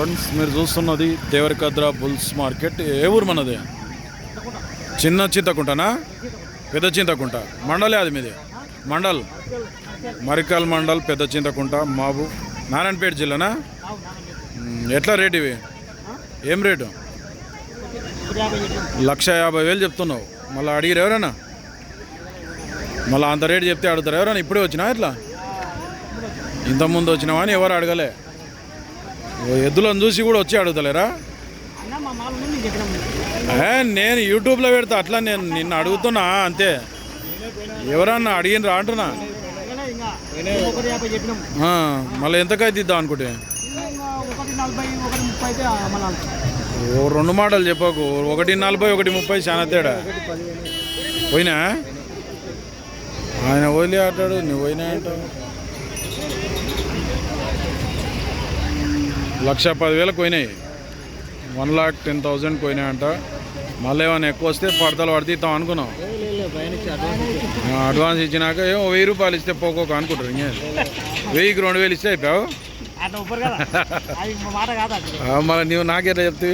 Friends మీరు చూస్తున్నది దేవరికద్రా bulls market. ఏ ఊరు మనది? చిన్న చింతకుంటనా? పెద్ద చింతకుంట. మండలే అది మీది. మండల్. మరికల్ మండల్ పెద్ద చింతకుంట మాబు. నారాయణపేట జిల్లానా? ఎట్లా రేట్ ఇవి? ఏం రేటు? లక్ష యాభై వేలు చెప్తున్నావు. మళ్ళీ అడిగిరు ఎవరైనా? మళ్ళీ అంత రేటు చెప్తే అడుగుతారు ఎవరైనా? ఇప్పుడే వచ్చినా ఎట్లా? ఇంతకుముందు వచ్చినావా అని ఎవరు అడగలే. ఎద్దులను చూసి కూడా వచ్చి అడుగుతలేరా? నేను యూట్యూబ్లో పెడతా అట్లా నేను నిన్ను అడుగుతున్నా అంతే. ఎవరన్నా అడిగినరా అంటున్నా? మళ్ళీ ఎంతకైతే ఇద్దాం అనుకుంటే? రెండు మాటలు చెప్పకు ఒకటి నలభై ఒకటి ముప్పై చాలా తేడా. పోయినా? ఆయన వదిలి ఆటాడు నువ్వు పోయినా అంటావు. లక్ష పదివేలకు పోయినాయి వన్ లాక్ టెన్ థౌజండ్ పోయినాయంట మళ్ళీ ఏమైనా ఎక్కువ వస్తే పడతలు పడితే ఇస్తాం అనుకున్నాం. అడ్వాన్స్ ఇచ్చినాక ఏమో వెయ్యి రూపాయలు ఇస్తే పోకోక అనుకుంటారు. ఇంకేం? వెయ్యికి రెండు వేలు ఇస్తే అయిపోయావు? మళ్ళీ నువ్వు నాకెట్లా చెప్తే